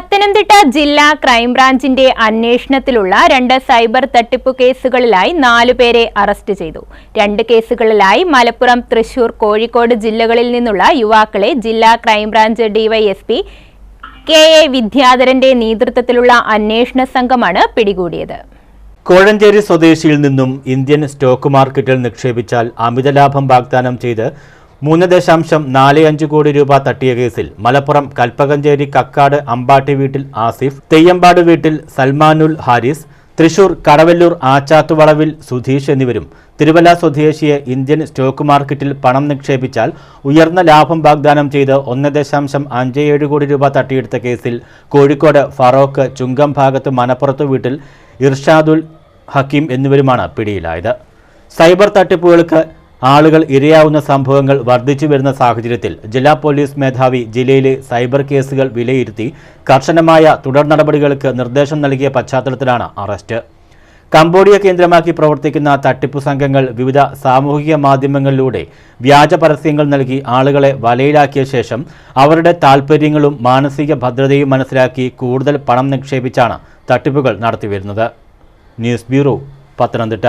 പത്തനംതിട്ട ജില്ലാ ക്രൈംബ്രാഞ്ചിന്റെ അന്വേഷണത്തിലുള്ള രണ്ട് സൈബർ തട്ടിപ്പ് കേസുകളിലായി നാലുപേരെ അറസ്റ്റ് ചെയ്തു. രണ്ട് കേസുകളിലായി മലപ്പുറം തൃശൂർ കോഴിക്കോട് ജില്ലകളിൽ നിന്നുള്ള യുവാക്കളെ ജില്ലാ crime branch DYSP K A വിദ്യാധരന്റെ നേതൃത്വത്തിലുള്ള അന്വേഷണ സംഘമാണ് പിടികൂടിയത്. കോഴഞ്ചേരി സ്വദേശിയിൽ നിന്നും ഇന്ത്യൻ സ്റ്റോക്ക് മാർക്കറ്റിൽ നിക്ഷേപിച്ചാൽ അമിത ലാഭം വാഗ്ദാനം ചെയ്ത് മൂന്ന് ദശാംശം നാല് അഞ്ച് കോടി രൂപ തട്ടിയ കേസിൽ മലപ്പുറം കൽപ്പകഞ്ചേരി കക്കാട് അമ്പാട്ടി വീട്ടിൽ ആസിഫ് തെയ്യമ്പാട് വീട്ടിൽ സൽമാനുൽ ഹാരിസ് തൃശൂർ കടവല്ലൂർ ആച്ചാത്തുവളവിൽ സുധീഷ് എന്നിവരും തിരുവല്ല സ്വദേശിയെ ഇന്ത്യൻ സ്റ്റോക്ക് മാർക്കറ്റിൽ പണം നിക്ഷേപിച്ചാൽ ഉയർന്ന ലാഭം വാഗ്ദാനം ചെയ്ത് ഒന്ന് ദശാംശം അഞ്ച് ഏഴ് കോടി രൂപ തട്ടിയെടുത്ത കേസിൽ കോഴിക്കോട് ഫറോക്ക് ചുങ്കം ഭാഗത്ത് മനപ്പുറത്ത് വീട്ടിൽ ഇർഷാദുൽ ഹക്കീം എന്നിവരുമാണ് പിടിയിലായത്. സൈബർ തട്ടിപ്പുകൾക്ക് ആളുകൾ ഇരയാവുന്ന സംഭവങ്ങൾ വർദ്ധിച്ചു വരുന്ന സാഹചര്യത്തിൽ ജില്ലാ പോലീസ് മേധാവി ജില്ലയിലെ സൈബർ കേസുകൾ വിലയിരുത്തി കർശനമായ തുടർ നടപടികൾക്ക് നിർദ്ദേശം നൽകിയ പശ്ചാത്തലത്തിലാണ് അറസ്റ്റ്. കംബോഡിയ കേന്ദ്രമാക്കി പ്രവർത്തിക്കുന്ന തട്ടിപ്പു സംഘങ്ങൾ വിവിധ സാമൂഹിക മാധ്യമങ്ങളിലൂടെ വ്യാജ പരസ്യങ്ങൾ നൽകി ആളുകളെ വലയിലാക്കിയ ശേഷം അവരുടെ താൽപ്പര്യങ്ങളും മാനസിക ഭദ്രതയും മനസ്സിലാക്കി കൂടുതൽ പണം നിക്ഷേപിച്ചാണ് തട്ടിപ്പുകൾ നടത്തിവരുന്നത്. News bureau Pathanamthitta.